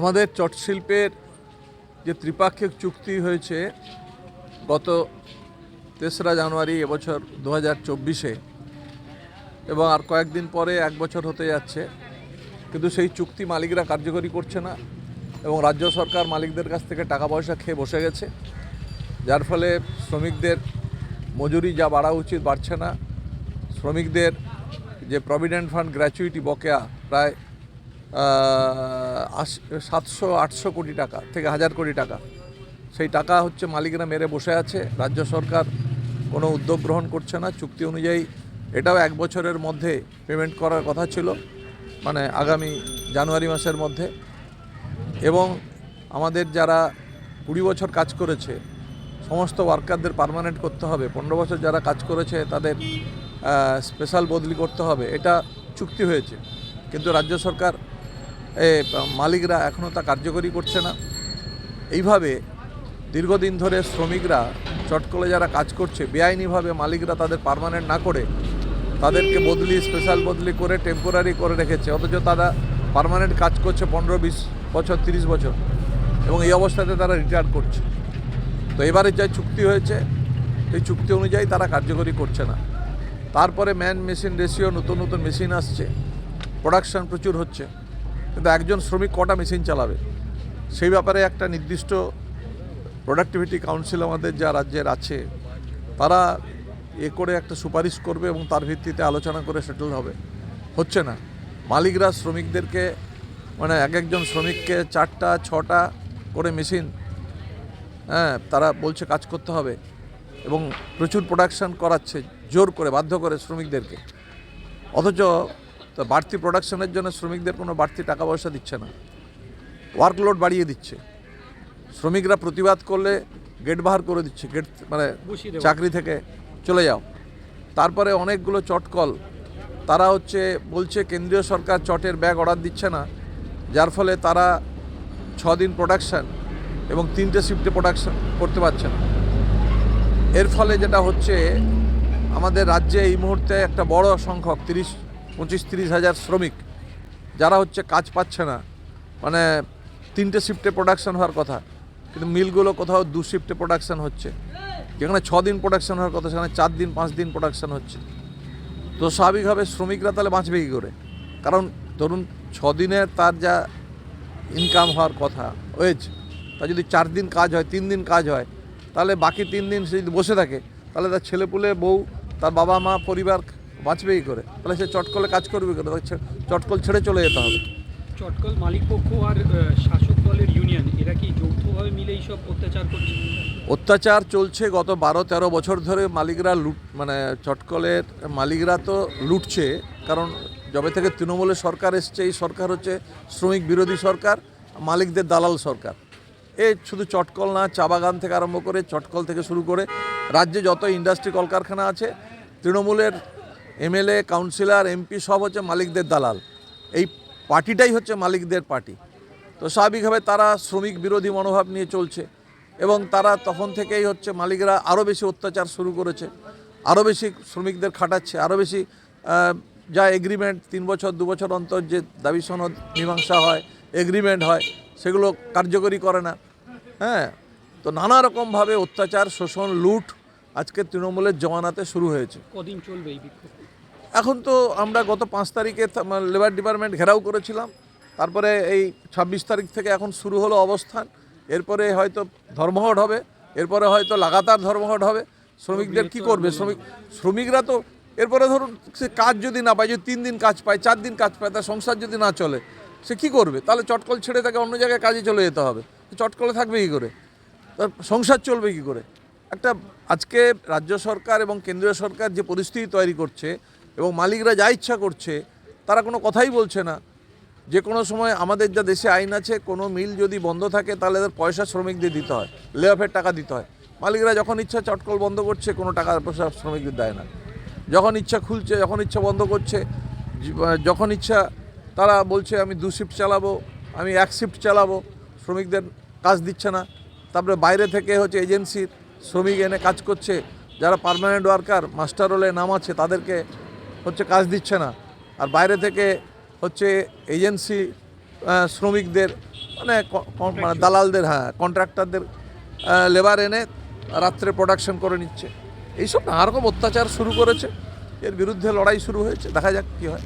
আমাদের চটশিল্পের যে ত্রিপাক্ষিক চুক্তি হয়েছে, গত তেসরা জানুয়ারি এবছর দু হাজার চব্বিশে এবং আর কয়েকদিন পরে এক বছর হতে যাচ্ছে, কিন্তু সেই চুক্তি মালিকরা কার্যকরী করছে না এবং রাজ্য সরকার মালিকদের কাছ থেকে টাকা পয়সা খেয়ে বসে গেছে, যার ফলে শ্রমিকদের মজুরি যা বাড়া উচিত বাড়ছে না। শ্রমিকদের যে প্রভিডেন্ট ফান্ড গ্র্যাচুইটি বকেয়া প্রায় সাতশো, আটশো কোটি টাকা থেকে হাজার কোটি টাকা। সেই টাকা হচ্ছে মালিকরা মেরে বসে আছে, রাজ্য সরকার কোনো উদ্যোগ গ্রহণ করছে না। চুক্তি অনুযায়ী এটাও এক বছরের মধ্যে পেমেন্ট করার কথা ছিল মানে আগামী জানুয়ারি মাসের মধ্যে। এবং আমাদের যারা কুড়ি বছর কাজ করেছে, সমস্ত ওয়ার্কারদের পার্মানেন্ট করতে হবে। পনেরো বছর যারা কাজ করেছে, তাদের স্পেশাল বদলি করতে হবে। এটা চুক্তি হয়েছে। কিন্তু রাজ্য সরকার মালিকরা এখনও তা কার্যকরী করছে না। এইভাবে দীর্ঘদিন ধরে শ্রমিকরা চটকলে যারা কাজ করছে, বেআইনিভাবে মালিকরা তাদের পার্মানেন্ট না করে, তাদেরকে বদলি স্পেশাল বদলি করে টেম্পোরারি করে রেখেছে। অথচ তারা পার্মানেন্ট কাজ করছে পনেরো, বিশ বছর, তিরিশ বছর এবং এই অবস্থাতে তারা রিটায়ার করছে। তো এবারে যা চুক্তি হয়েছে এই চুক্তি অনুযায়ী তারা কার্যকরী করছে না। তারপরে ম্যান মেশিন রেশিও নতুন নতুন মেশিন আসছে। প্রোডাকশান প্রচুর হচ্ছে। কিন্তু একজন শ্রমিক কটা মেশিন চালাবে? সেই ব্যাপারে একটা নির্দিষ্ট প্রোডাক্টিভিটি কাউন্সিল আমাদের যা রাজ্যের আছে, তারা এ করে একটা সুপারিশ করবে এবং তার ভিত্তিতে আলোচনা করে সেটেল হবে। হচ্ছে না। মালিকরা শ্রমিকদেরকে মানে এক একজন শ্রমিককে চারটা, ছটা করে মেশিন হ্যাঁ তারা বলছে কাজ করতে হবে এবং প্রচুর প্রোডাকশান করাচ্ছে, জোর করে, বাধ্য করে শ্রমিকদেরকে। অথচ তো বাড়তি প্রোডাকশনের জন্য শ্রমিকদের কোনো বাড়তি টাকা পয়সা দিচ্ছে না। ওয়ার্কলোড বাড়িয়ে দিচ্ছে। শ্রমিকরা প্রতিবাদ করলে গেট বাহার করে দিচ্ছে গেট মানে চাকরি থেকে চলে যাও। তারপরে অনেকগুলো চটকল তারা হচ্ছে বলছে কেন্দ্রীয় সরকার চটের ব্যাগ অর্ডার দিচ্ছে না যার ফলে তারা ছ দিন প্রোডাকশান এবং তিনটে শিফটে প্রোডাকশন করতে পারছে না। এর ফলে যেটা হচ্ছে আমাদের রাজ্যে এই মুহূর্তে একটা বড় সংখ্যক তিরিশ পঁচিশ তিরিশ হাজার শ্রমিক, যারা হচ্ছে কাজ পাচ্ছে না। মানে তিনটে শিফটে প্রোডাকশন হওয়ার কথা, কিন্তু মিলগুলো কোথাও দু শিফটে প্রোডাকশন হচ্ছে। যেখানে ছ দিন প্রোডাকশন হওয়ার কথা, সেখানে চার দিন, পাঁচ দিন প্রোডাকশন হচ্ছে। তো স্বাভাবিকভাবে শ্রমিকরা তাহলে বাঁচবে কী করে? কারণ ধরুন ছ দিনের তার যা ইনকাম হওয়ার কথা ওয়েজ তা যদি চার দিন কাজ হয়, তিন দিন কাজ হয়, তাহলে বাকি তিন দিন সে যদি বসে থাকে, তাহলে তার ছেলেপুলে বউ, তার বাবা মা পরিবার বাঁচবে কী করে? তাহলে সে চটকলে কাজ করবে ছে- চটকল ছেড়ে চলে যেতে হবে। চটকল মালিক পক্ষ আর শাসক দলের ইউনিয়ন এরা কি যৌথভাবে মিলে এইসব অত্যাচার করছে? অত্যাচার চলছে গত বারো তেরো বছর ধরে মালিকরা লুট মানে চটকলের মালিকরা তো লুটছে কারণ যবে থেকে তৃণমূলের সরকার এসছে এই সরকার হচ্ছে শ্রমিক বিরোধী সরকার মালিকদের দালাল সরকার। এ শুধু চটকল না চা বাগান থেকে আরম্ভ করে চটকল থেকে শুরু করে রাজ্যে যত ইন্ডাস্ট্রি কলকারখানা আছে তৃণমূলের এমএলএ কাউন্সিলর এমপি সব হচ্ছে মালিকদের দালাল। এই পার্টিটাই হচ্ছে মালিকদের পার্টি। তো স্বাভাবিকভাবে তারা শ্রমিক বিরোধী মনোভাব নিয়ে চলছে এবং তারা তখন থেকেই হচ্ছে মালিকরা আরও বেশি অত্যাচার শুরু করেছে, আরও বেশি শ্রমিকদের খাটাচ্ছে, আরও বেশি যা এগ্রিমেন্ট তিন বছর, দু বছর অন্তর যে দাবি সনদ মীমাংসা হয় এগ্রিমেন্ট হয়, সেগুলো কার্যকরী করে না। হ্যাঁ তো নানা রকমভাবে অত্যাচার, শোষণ, লুট আজকে তৃণমূলের জমানাতে শুরু হয়েছে। কদিন চলবে এই বিক্ষোভ? এখন তো আমরা গত পাঁচ তারিখে লেবার ডিপার্টমেন্ট ঘেরাও করেছিলাম। তারপরে এই ছাব্বিশ তারিখ থেকে এখন শুরু হলো অবস্থান। এরপরে হয়তো ধর্মঘট হবে, এরপরে হয়তো লাগাতার ধর্মঘট হবে। শ্রমিকদের কি করবে? শ্রমিক, শ্রমিকরা তো, এরপরে ধরুন সে কাজ যদি না পায় যদি তিন দিন কাজ পায়, চার দিন কাজ পায়, তার সংসার যদি না চলে, সে কি করবে? তাহলে চটকল ছেড়ে তাকে অন্য জায়গায় কাজে চলে যেতে হবে। চটকলে থাকবে কী করে? তার সংসার চলবে কি করে? একটা, আজকে রাজ্য সরকার এবং কেন্দ্রীয় সরকার যে পরিস্থিতি তৈরি করছে এবং মালিকরা যা ইচ্ছা করছে, তারা কোনো কথাই বলছে না। যে কোনো সময় আমাদের যা দেশে আইন আছে, কোনো মিল যদি বন্ধ থাকে, তাহলে তাদের পয়সা শ্রমিকদের দিতে হয় লে অফের টাকা দিতে হয়। মালিকরা যখন ইচ্ছা চটকল বন্ধ করছে, কোনো টাকা পয়সা শ্রমিকদের দেয় না। যখন ইচ্ছা খুলছে, যখন ইচ্ছা বন্ধ করছে যখন ইচ্ছা তারা বলছে, আমি দু শিফট চালাবো, আমি এক শিফট চালাবো। শ্রমিকদের কাজ দিচ্ছে না। তারপরে বাইরে থেকে হচ্ছে এজেন্সির শ্রমিক এনে কাজ করছে। যারা পার্মানেন্ট ওয়ার্কার মাস্টার রোলে নাম আছে, তাদেরকে হচ্ছে কাজ দিচ্ছে না। আর বাইরে থেকে হচ্ছে এজেন্সি শ্রমিকদের মানে মানে দালালদের হ্যাঁ কন্ট্রাক্টরদের লেবার এনে রাত্রে প্রোডাকশন করে নিচ্ছে। এইসব নানা রকম অত্যাচার শুরু করেছে। এর বিরুদ্ধে লড়াই শুরু হয়েছে। দেখা যাক কী হয়।